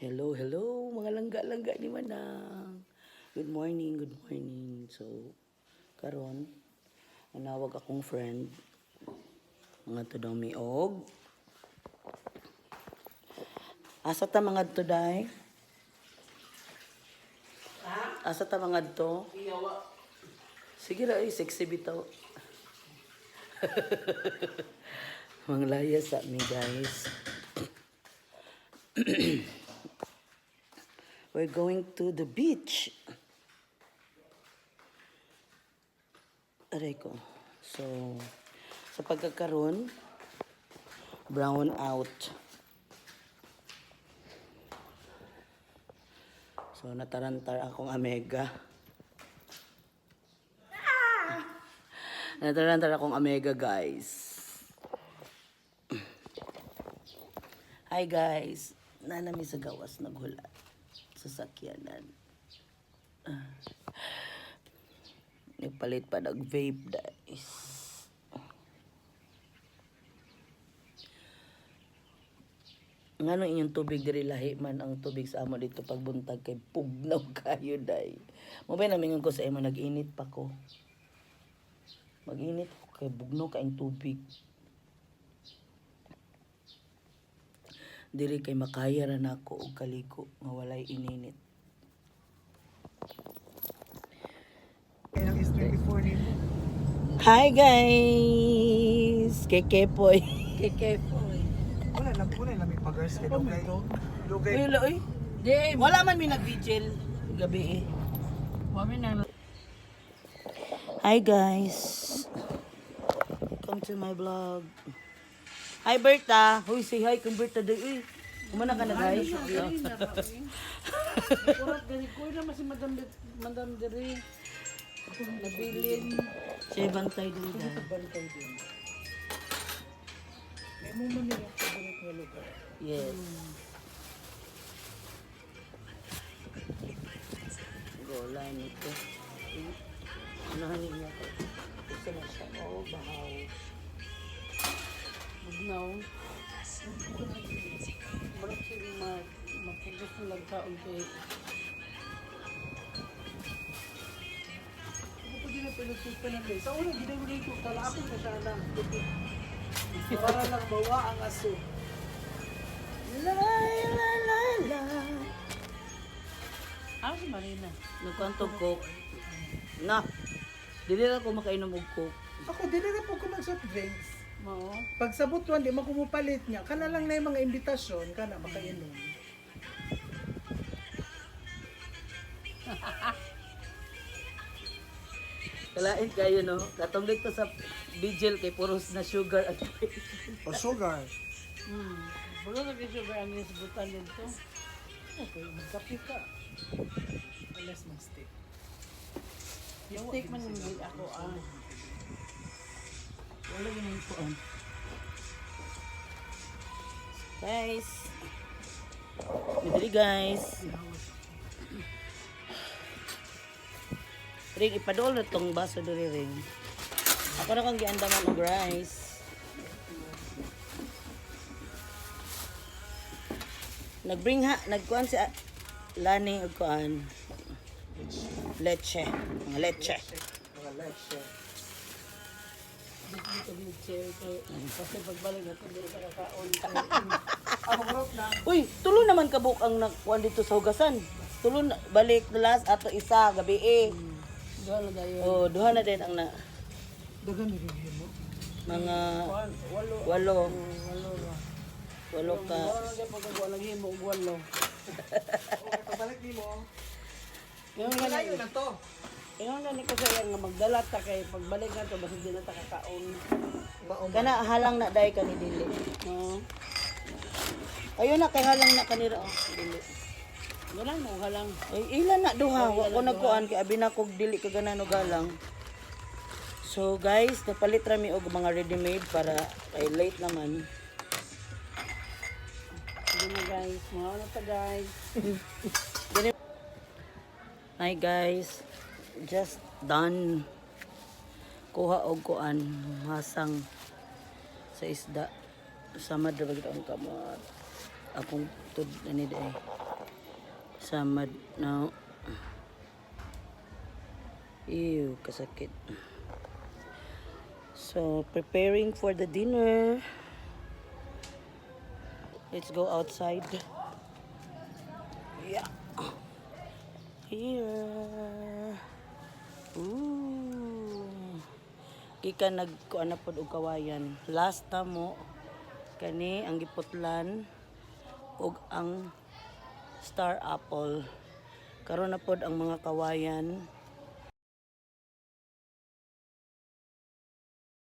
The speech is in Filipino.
Hello, hello, mga langga-langga ni Manang. Good morning, good morning. So, karon manawag akong friend. Mga to daw miog. Asa ta mga to day? Asa ta mga to? Sige ra, sexy bitaw. Mga laya sa mi guys. We're going to the beach. Aray ko. So, sa pagkakaroon, brown out. So, natarantar akong amega. Natarantar akong amega, guys. Hi, guys. Nanami sa gawas naghula sa sakyanan. Ah. Nagpalit pa nag-vape, guys. Ngano inyong tubig diri lahi man ang tubig sa amo dito pagbuntag kay pugnaw kayo day. Mo ba namingon ko sa imo nag-init pa ko. Mag-init ko kay bugnaw kaing tubig. Diri kay makaya ra nako og kaliko nga walay ininit. Kaya is 24 nimo. Hi guys! Kekepoy. Kekepoy. Wala lang po na may pagars kay Lugay. Lugay. Uy, uy. Di, Wala man mi nag-vigil gabi eh. wami na Hi guys. Welcome to my vlog. Hi Berta. Huy, say hi kung Berta day. Uy, kumana ka na guys. Kurat gani ko na si Madam Madam Diri. Nabilin. Siya bantay din guys. Bantay din. May mo man niya favorite nga lugar. Yes. Go, line ito. Unahan niya ko. Gusto na siya. Oh, bahaw. Bugnaw. Barak siya ma mapugos ng lagkaon kay Ako pa din ang pinusupa ng guys. Sa una, ginawin ko. Talapin na siya lang. Para lang bawa ang aso. La la la la. Ah, si Marina. Nagkwantog coke. Na. Dili lang ko makainom og coke. Ako, din na po ko mag-soft drinks. Mao. Pag sa butuan, di man kumupalit niya. Kana lang na yung mga imbitasyon, kana makainom. Kalain kayo no. Katong dito sa vigil kay puros na sugar at O sugar. Hmm. Bulo na kisyo ba ang isbutan dito? Okay, magkape ka. Alas ng steak. Steak man hindi ako ah. Wala yun ang kuan. Guys. Midiri guys. Ring ipadol na tong baso diri ring. Ako na kang giandaman og rice. Nagbring ha, nagkuan si A- Lani og kuan. Leche. Mga leche. Mga leche. Kasi pagbalik nato dito sa kakaon. Group na. Uy, tulo naman kabuk ang nakuan dito sa hugasan. Tulo na, balik the last ato isa gabi eh. Duha lang tayo. Oh, duha na din ang na, Dagan ni mo. mga Walo. walo, Walo ra. walo ka. Walo himo og walo. Okay, pabalik ni mo. Yung Malayo na to. Yung nga ni sa nga magdala ta kay pagbalik na to basta di na ta kakaon. Maong. Kana halang na dai kani dili. No. Ayun na kay halang na kanira oh, dili. Wala mo halang. Ay ilan na duha wa ko nagkuan kay abi na kog dili ka ganano galang. So guys, napalit rami og mga ready-made para kay late naman. Sige na guys. Mga ano ta guys. Hi guys, just done. Kuha og kuan masang sa isda. Sama ra bagid ang kamot. Akong tud ani day. Samad no. Ew, kasakit. So, preparing for the dinner. Let's go outside. Yeah. Here. Ika nagkuan na pod og kawayan. Last na mo kani ang giputlan ug ang star apple. Karon na pod ang mga kawayan